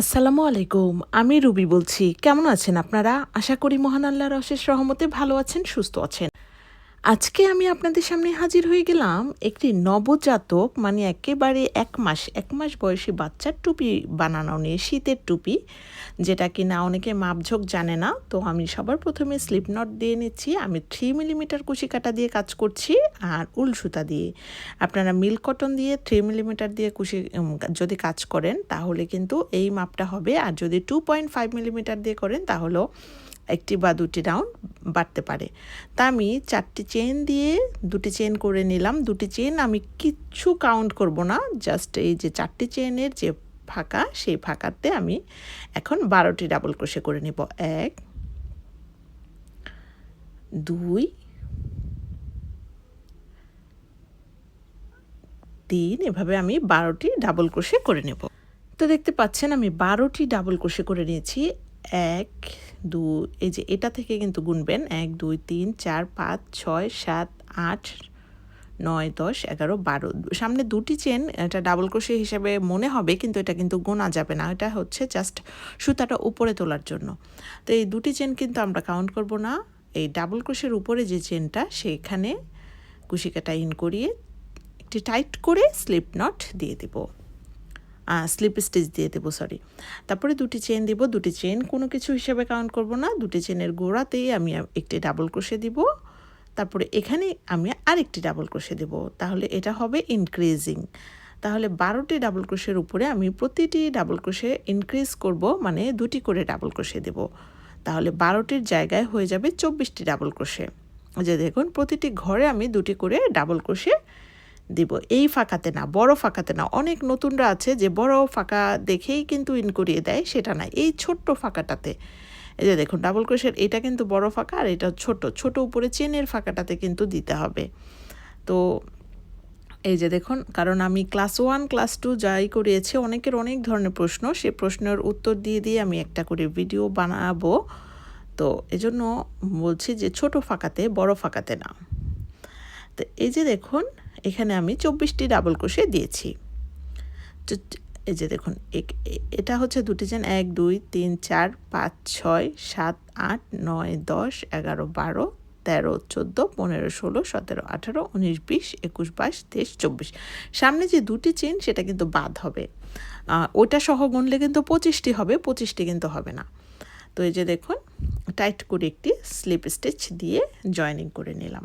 আসসালামু আলাইকুম, আমি রুবি বলছি। কেমন আছেন আপনারা? আশা করি মহান আল্লাহর অশেষ রহমতে ভালো আছেন, সুস্থ আছেন। আজকে আমি আপনাদের সামনে হাজির হয়ে গেলাম একটি নবজাতক মানে একেবারে এক মাস এক মাস বয়সী বাচ্চার টুপি বানানো নিয়ে শীতের টুপি যেটা কি না অনেকে মাপঝোক জানে না। তো আমি সবার প্রথমে স্লিপ নট দিয়ে নিচ্ছি আমি থ্রি মিলিমিটার কুশি কাটা দিয়ে কাজ করছি আর উল সুতা দিয়ে। আপনারা মিল কটন দিয়ে থ্রি মিলিমিটার দিয়ে উম, যদি কাজ করেন তাহলে কিন্তু এই মাপটা হবে। আর যদি টু পয়েন্ট ফাইভ মিলিমিটার দিয়ে করেন তাহলেও একটি বা দুটি রাউন্ড বাড়তে পারে। তা আমি চারটি চেন দিয়ে দুটি চেন করে নিলাম। দুটি চেন আমি কিচ্ছু কাউন্ট করব না, জাস্ট এই যে চারটি চেনের যে ফাঁকা, সেই ফাঁকাতে আমি এখন বারোটি ডাবল ক্রোশে করে নেব। এক, দুই, তিন, এভাবে আমি বারোটি ডাবল ক্রোশে করে নেব। তো দেখতে পাচ্ছেন আমি বারোটি ডাবল ক্রোশে করে নিয়েছি। এক দু, এই যে এটা থেকে কিন্তু গুনবেন এক, দুই, তিন, চার, পাঁচ, ছয়, সাত, আট, নয়, দশ, এগারো, বারো। সামনে দুটি চেন, এটা ডাবল ক্রোশে হিসেবে মনে হবে, কিন্তু এটা কিন্তু গোনা যাবে না। এটা হচ্ছে জাস্ট সুতাটা উপরে তোলার জন্য। তো এই দুটি চেন কিন্তু আমরা কাউন্ট করব না। এই ডাবল ক্রোশের উপরে যে চেনটা, সেখানে কুশিকাটা ইন করিয়ে একটি টাইট করে স্লিপ নট দিয়ে দেবো। স্লিপ স্টিচ দিয়ে দেবো সরি তারপরে দুটি চেন দিব, দুটি চেন কোনো কিছু হিসেবে কাউন্ট করব না, দুটি চেনের গোড়াতেই আমি একটি ডাবল ক্রোশে দিব। তারপরে এখানে আমি আরেকটি ডাবল ক্রোশে দেব, তাহলে এটা হবে ইনক্রিজিং তাহলে বারোটি ডাবল ক্রোশের উপরে আমি প্রতিটি ডাবল ক্রোশে ইনক্রিজ করব মানে দুটি করে ডাবল ক্রোশে দেব। তাহলে বারোটির জায়গায় হয়ে যাবে চব্বিশটি ডাবল ক্রোশে যে দেখুন, প্রতিটি ঘরে আমি দুটি করে ডাবল ক্রোশে দিব। এই ফাঁকাতে না, বড় ফাঁকাতে না। অনেক নতুনরা আছে যে বড় ফাঁকা দেখেই কিন্তু ইন করিয়ে দেয়, সেটা না। এই ছোট্ট ফাঁকাটাতে, এই যে দেখুন ডাবল ক্রোশের এটা কিন্তু বড় ফাঁকা আর এটা ছোট। ছোট উপরে চেনের ফাঁকাটাতে কিন্তু দিতে হবে। তো এই যে দেখুন, কারণ আমি ক্লাস ওয়ান ক্লাস টু যাই করিয়েছি, অনেকের অনেক ধরনের প্রশ্ন। সে প্রশ্নের উত্তর দিয়ে দিয়ে আমি একটা করে ভিডিও বানাবো। তো এজন্য বলছি যে ছোট ফাঁকাতে, বড় ফাঁকাতে না। তো এই যে দেখুন এখানে আমি চব্বিশটি ডাবল ক্রোশে দিয়েছি। তো এই যে দেখুন এটা হচ্ছে দুটি চেন এক, দুই, তিন, চার, পাঁচ, ছয়, সাত, আট, নয়, দশ, এগারো, বারো, তেরো, চোদ্দ, পনেরো, ষোলো, সতেরো, আঠারো, উনিশ, বিশ, একুশ, বাইশ, তেইশ, চব্বিশ। সামনে যে দুটি চেন সেটা কিন্তু বাদ হবে। ওটা সহ গুনলে কিন্তু পঁচিশটি হবে, পঁচিশটি কিন্তু হবে না। তো এই যে দেখুন টাইট করে একটি স্লিপ স্টিচ দিয়ে জয়েনিং করে নিলাম।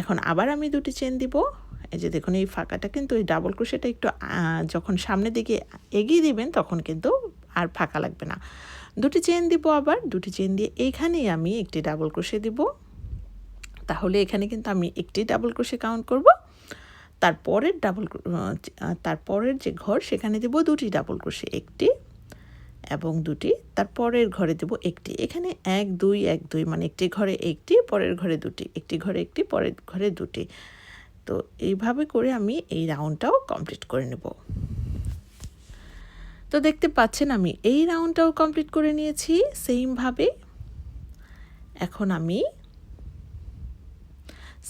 এখন আবার আমি দুটি চেন দিব। এই যে দেখুন, এই ফাঁকাটা কিন্তু এই ডাবল ক্রোশেটা একটু যখন সামনের দিকে এগিয়ে দিবেন, তখন কিন্তু আর ফাঁকা লাগবে না। দুটি চেন দিব আবার, দুটি চেন দিয়ে এইখানেই আমি একটি ডাবল ক্রোশে দিব। তাহলে এখানে কিন্তু আমি একটি ডাবল ক্রোশে কাউন্ট করব। তারপরের ডাবল তারপরের যে ঘর, সেখানে দেব দুটি ডাবল ক্রোশে একটি এবং দুটি। তারপরের ঘরে দেব একটি। এখানে এক, দুই এক, দুই মানে একটি ঘরে একটি, পরের ঘরে দুটি, একটি ঘরে একটি, পরের ঘরে দুটি। তো এইভাবে করে আমি এই রাউন্ডটাও কমপ্লিট করে নেব। তো দেখতে পাচ্ছেন আমি এই রাউন্ডটাও কমপ্লিট করে নিয়েছি সেমভাবে এখন আমি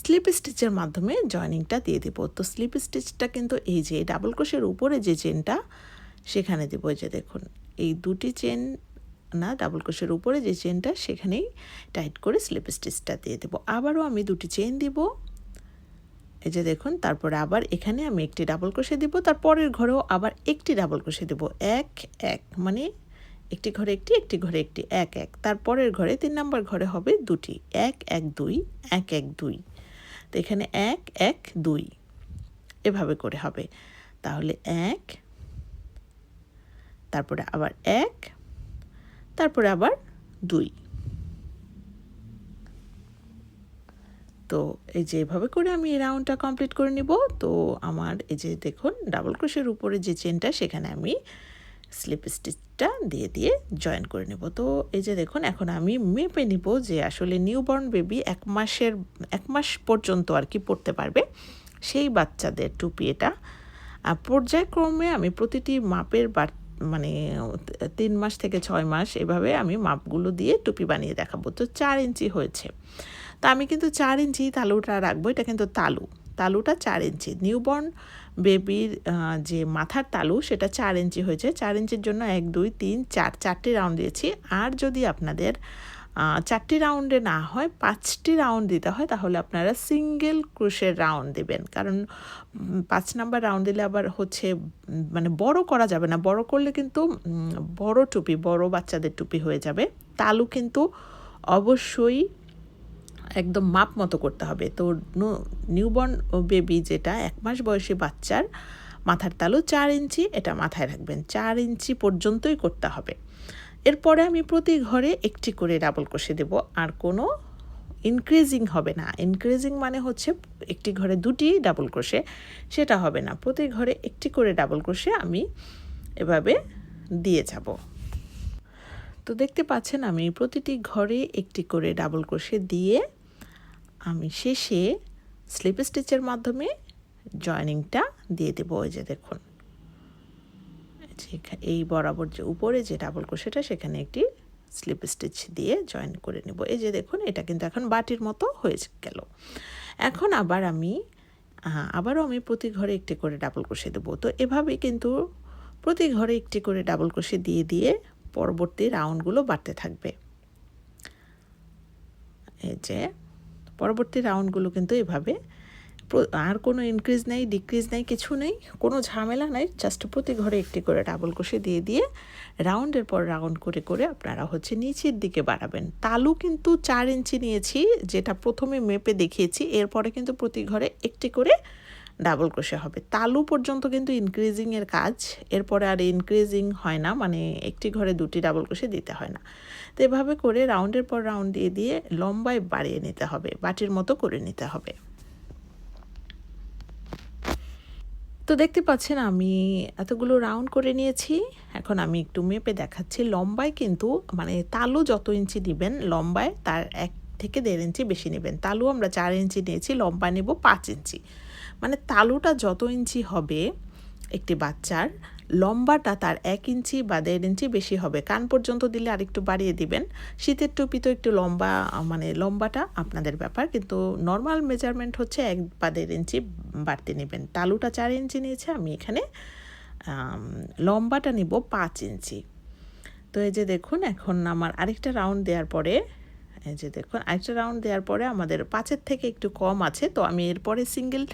স্লিপ স্টিচের মাধ্যমে জয়েনিংটা দিয়ে দেবো। তো স্লিপ স্টিচটা কিন্তু এই যে ডাবল ক্রোশের উপরে যে চেনটা সেখানে দেবো যে দেখুন, এই দুটি চেন না ডাবল ক্রোশের উপরে যে চেনটা সেখানেই টাইট করে স্লিপ স্টিচটা দিয়ে দেবো। আবারও আমি দুটি চেন দিব। এই যে দেখুন, তারপরে আবার এখানে আমি একটি ডাবল ক্রোশে দিব তারপরের ঘরেও আবার একটি ডাবল ক্রোশে দেব। এক এক মানে একটি ঘরে একটি একটি ঘরে একটি, এক এক। তারপরের ঘরে, তিন নম্বর ঘরে হবে দুটি। এক এক, দুই, এক এক, দুই। তো এখানে এক এক, দুই। এভাবে করে হবে। তাহলে এক, তারপরে আবার এক, তারপরে আবার দুই। তো এই যে এভাবে করে আমি এই রাউন্ডটা কমপ্লিট করে নিব। তো আমার এই যে দেখুন ডাবল ক্রোশের উপরে যে চেনটা সেখানে আমি স্লিপ স্টিচটা দিয়ে দিয়ে জয়েন করে নেব। তো এই যে দেখুন, এখন আমি মেপে নিব যে আসলে নিউবর্ন বেবি এক মাসের, এক মাস পর্যন্ত আর কি পড়তে পারবে। সেই বাচ্চাদের টুপি এটা। পর্যায়ক্রমে আমি প্রতিটি মাপের বার মানে তিন মাস থেকে ছয় মাস এভাবে আমি মাপগুলো দিয়ে টুপি বানিয়ে দেখাবো। তো চার ইঞ্চি হয়েছে। তা আমি কিন্তু চার ইঞ্চি তালুটা রাখব, এটা কিন্তু তালু। তালুটা চার ইঞ্চি। নিউবর্ন বেবির যে মাথার তালু, সেটা চার ইঞ্চি হয়েছে। চার ইঞ্চির জন্য এক, দুই, তিন, চার, চারটি রাউন্ড দিয়েছি। আর যদি আপনাদের চারটি রাউন্ডে না হয়, পাঁচটি রাউন্ড দিতে হয়, তাহলে আপনারা সিঙ্গেল ক্রুশের রাউন্ড দিবেন। কারণ পাঁচ নাম্বার রাউন্ড দিলে আবার হচ্ছে মানে বড় করা যাবে না। বড় করলে কিন্তু বড় টুপি, বড় বাচ্চাদের টুপি হয়ে যাবে। তালু কিন্তু অবশ্যই একদম মাপ মতো করতে হবে। তো নিউবর্ন বেবি যেটা এক মাস বয়সী বাচ্চার মাথার তালু চার ইঞ্চি, এটা মাথায় রাখবেন। চার ইঞ্চি পর্যন্তই করতে হবে। এরপরে আমি প্রতি ঘরে একটি করে ডাবল কষে দেব। আর কোনো ইনক্রিজিং হবে না। ইনক্রিজিং মানে হচ্ছে একটি ঘরে দুটি ডাবল ক্রোশে সেটা হবে না। প্রতি ঘরে একটি করে ডাবল ক্রোশে আমি এভাবে দিয়ে যাব। তো দেখতে পাচ্ছেন আমি প্রতিটি ঘরে একটি করে ডাবল ক্রোশে দিয়ে আমি শেষে স্লিপ স্টিচের মাধ্যমে জয়েনিংটা দিয়ে দেবো ওই যে দেখুন। এই বরাবর যে উপরে যে ডাবল ক্রোশেটা সেখানে একটি স্লিপ স্টিচ দিয়ে জয়েন করে নেব। এই যে দেখুন, এটা কিন্তু এখন বাটির মতো হয়ে গেল। এখন আবার আমি আবারও আমি প্রতি ঘরে একটি করে ডাবল ক্রোশে দেবো। তো এভাবেই কিন্তু প্রতি ঘরে একটি করে ডাবল ক্রোশে দিয়ে দিয়ে পরবর্তী রাউন্ডগুলো বাড়তে থাকবে। এই যে পরবর্তী রাউন্ডগুলো কিন্তু এভাবে আর কোনো ইনক্রিজ নেই ডিক্রিজ নেই, কিছু নেই, কোনো ঝামেলা নাই জাস্ট প্রতি ঘরে একটি করে ডাবল কষে দিয়ে দিয়ে রাউন্ডের পর রাউন্ড করে করে আপনারা হচ্ছে নিচের দিকে বাড়াবেন। তালু কিন্তু চার ইঞ্চি নিয়েছি, যেটা প্রথমে মেপে দেখিয়েছি, এরপরে কিন্তু প্রতি ঘরে একটি করে ডাবল ক্রোশে হবে। তালু পর্যন্ত কিন্তু ইনক্রিজিংয়ের কাজ, এরপরে আর ইনক্রিজিং হয় না মানে একটি ঘরে দুটি ডাবল ক্রোশে দিতে হয় না। তো এভাবে করে রাউন্ডের পর রাউন্ড দিয়ে দিয়ে লম্বায় বাড়িয়ে নিতে হবে, বাটির মতো করে নিতে হবে। তো দেখতে পাচ্ছেন আমি এতগুলো রাউন্ড করে নিয়েছি, এখন আমি একটু মেপে দেখাচ্ছি। লম্বায় কিন্তু মানে তালু যত ইঞ্চি দিবেন লম্বায়, তার এক থেকে দেড় ইঞ্চি বেশি নেবেন। তালু আমরা চার ইঞ্চি নিয়েছি লম্বা নেব পাঁচ ইঞ্চি। মানে তালুটা যত ইঞ্চি হবে একটি বাচ্চার, লম্বাটা তার এক ইঞ্চি বা দেড় ইঞ্চি বেশি হবে। কান পর্যন্ত দিলে আরেকটু বাড়িয়ে দিবেন। শীতের টুপি তো একটু লম্বা মানে লম্বাটা আপনাদের ব্যাপার, কিন্তু নর্মাল মেজারমেন্ট হচ্ছে এক বা দেড় ইঞ্চি বাড়তে নেবেন। তালুটা চার ইঞ্চি নিয়েছে, আমি এখানে লম্বাটা নিব পাঁচ ইঞ্চি। তো এই যে দেখুন, এখন আমার আরেকটা রাউন্ড দেওয়ার পরে এই যে দেখুন, আরেকটা রাউন্ড দেওয়ার পরে আমাদের পাঁচের থেকে একটু কম আছে, তো আমি এরপরে সিঙ্গেল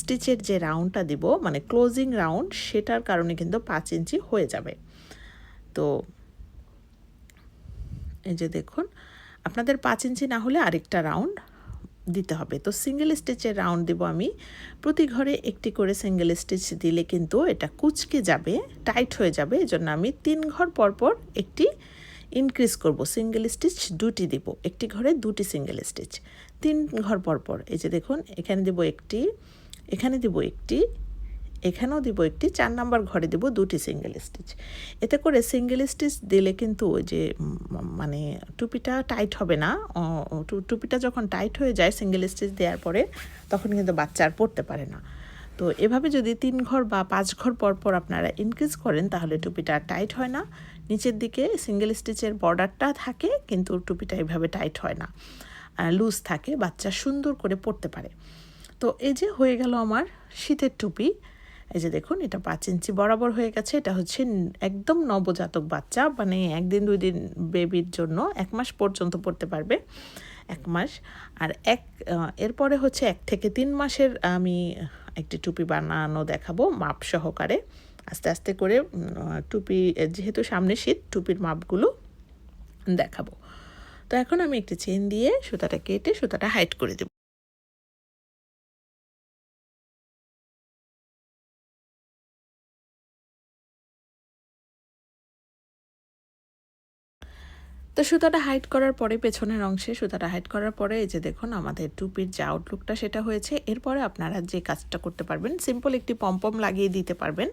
স্টিচের যে রাউন্ডটা দিব মানে ক্লোজিং রাউন্ড সেটার কারণে কিন্তু পাঁচ ইঞ্চি হয়ে যাবে। তো এই যে দেখুন, আপনাদের পাঁচ ইঞ্চি না হলে আরেকটা রাউন্ড দিতে হবে। তো সিঙ্গেল স্টিচের রাউন্ড দেব আমি। প্রতি ঘরে একটি করে সিঙ্গেল স্টিচ দিলে কিন্তু এটা কুচকে যাবে টাইট হয়ে যাবে। এই জন্য আমি তিন ঘর পর পর একটি ইনক্রিজ করব সিঙ্গেল স্টিচ দুটি দিব, একটি ঘরে দুটি সিঙ্গেল স্টিচ তিন ঘর পর পর এই যে দেখুন, এখানে দেব একটি, এখানে দিব একটি, এখানেও দিব একটি, চার নাম্বার ঘরে দেব দুটি সিঙ্গেল স্টিচ এতে করে সিঙ্গেল স্টিচ দিলে কিন্তু ওই যে মানে টুপিটা টাইট হবে না টুপিটা যখন টাইট হয়ে যায় সিঙ্গেল স্টিচ দেওয়ার পরে, তখন কিন্তু বাচ্চা আর পড়তে পারে না। তো এভাবে যদি তিন ঘর বা পাঁচ ঘর পর পর আপনারা ইনক্রিজ করেন, তাহলে টুপিটা টাইট হয় না। নিচের দিকে সিঙ্গেল স্টিচের বর্ডারটা থাকে, কিন্তু টুপিটা এভাবে টাইট হয় না। লুজ থাকে, বাচ্চা সুন্দর করে পড়তে পারে। তো এই যে হয়ে গেল আমার শীতের টুপি, এই যে দেখুন, এটা পাঁচ ইঞ্চি বরাবর হয়ে গেছে, এটা হচ্ছে একদম নবজাতক বাচ্চা মানে একদিন, দুই দিন বেবির জন্য এক মাস পর্যন্ত পড়তে পারবে, এক মাস। আর এক এরপরে হচ্ছে এক থেকে তিন মাসের আমি একটি টুপি বানানো দেখাবো মাপ সহকারে। আস্তে আস্তে করে টুপি যেহেতু সামনে শীত, টুপির মাপগুলো দেখাবো। তো এখন আমি একটি চেন দিয়ে সুতাটা কেটে সুতাটা হাইট করে দেব। তো সুতাটা হাইট করার পরে পেছনের অংশে সুতাটা হাইট করার পরে এই যে দেখুন আমাদের টুপির যে আউটলুকটা সেটা হয়েছে। এরপরে আপনারা যে কাজটা করতে পারবেন সিম্পল একটি পম্পম লাগিয়ে দিতে পারবেন।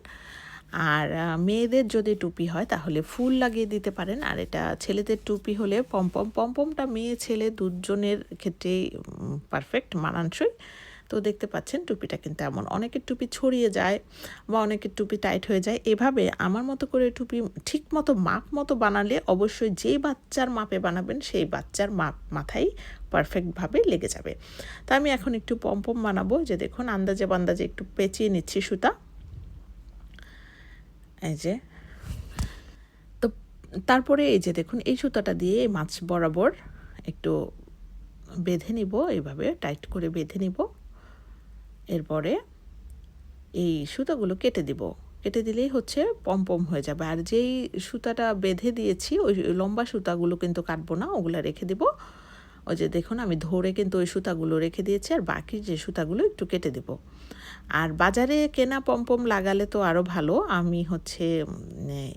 আর মেয়েদের যদি টুপি হয় তাহলে ফুল লাগিয়ে দিতে পারেন। আর এটা ছেলেদের টুপি হলে পম্পম পম্পমটা মেয়ে, ছেলে দুজনের ক্ষেত্রেই পারফেক্ট মানানসই। তো দেখতে পাচ্ছেন টুপিটা কিন্তু এমন। অনেকের টুপি ছড়িয়ে যায় বা অনেকের টুপি টাইট হয়ে যায়। এভাবে আমার মতো করে টুপি ঠিক মতো মাপ মতো বানালে অবশ্যই যেই বাচ্চার মাপে বানাবেন সেই বাচ্চার মাপ মাথায় পারফেক্টভাবে লেগে যাবে। তা আমি এখন একটু পম্পম বানাবো। যে দেখুন, আন্দাজে বান্দাজে একটু পেঁচিয়ে নিচ্ছি সুতা। এই যে। তো তারপরে এই যে দেখুন, এই সুতাটা দিয়ে মাছ বরাবর একটু বেঁধে নিব। এইভাবে টাইট করে বেঁধে নিব। এরপরে এই সুতাগুলো কেটে দিব। কেটে দিলেই হচ্ছে পমপম হয়ে যাবে। আর যেই সুতাটা বেঁধে দিয়েছি, ওই লম্বা সুতাগুলো কিন্তু কাটবো না, ওগুলো রেখে দিব। ওই যে দেখুন, আমি ধরে কিন্তু ওই সুতাগুলো রেখে দিয়েছি, আর বাকি যে সুতাগুলো একটু কেটে দেব। আর বাজারে কেনা পম্পম লাগালে তো আরও ভালো। আমি হচ্ছে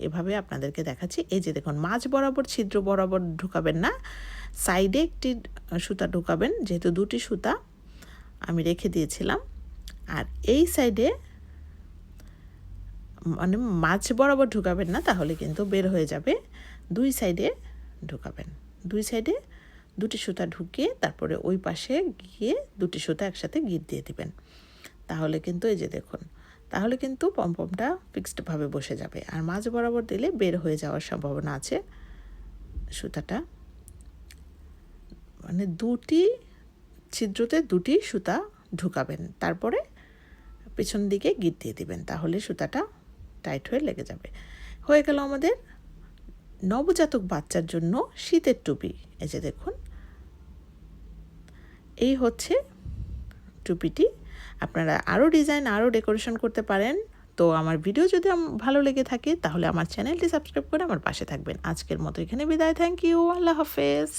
এভাবে আপনাদেরকে দেখাচ্ছি। এই যে দেখুন মাছ বরাবর ছিদ্র বরাবর ঢুকাবেন না, সাইডে একটি সুতা ঢুকাবেন, যেহেতু দুটি সুতা আমি রেখে দিয়েছিলাম। আর এই সাইডে মানে মাছ বরাবর ঢুকাবেন না, তাহলে কিন্তু বের হয়ে যাবে। দুই সাইডে ঢুকাবেন। দুই সাইডে দুটি সুতা ঢুকিয়ে তারপরে ওই পাশে গিয়ে দুটি সুতা একসাথে গিট দিয়ে দিবেন। তাহলে কিন্তু এই যে দেখুন, তাহলে কিন্তু পমপমটা ফিক্সডভাবে বসে যাবে। আর মাঝ বরাবর দিলে বের হয়ে যাওয়ার সম্ভাবনা আছে সুতাটা। মানে দুটি ছিদ্রতে দুটি সুতা ঢুকাবেন। তারপরে পেছন দিকে গিট দিয়ে দিবেন, তাহলে সুতাটা টাইট হয়ে লেগে যাবে। হয়ে গেল আমাদের নবজাতক বাচ্চার জন্য শীতের টুপি। এই যে দেখুন, এই হচ্ছে টুপিটি। আপনারা আরও ডিজাইন আরও ডেকোরেশন করতে পারেন। তো আমার ভিডিও যদি ভালো লেগে থাকে, তাহলে আমার চ্যানেলটি সাবস্ক্রাইব করে আমার পাশে থাকবেন। আজকের মতো এখানে বিদায়। Thank you. আল্লাহ হাফেজ।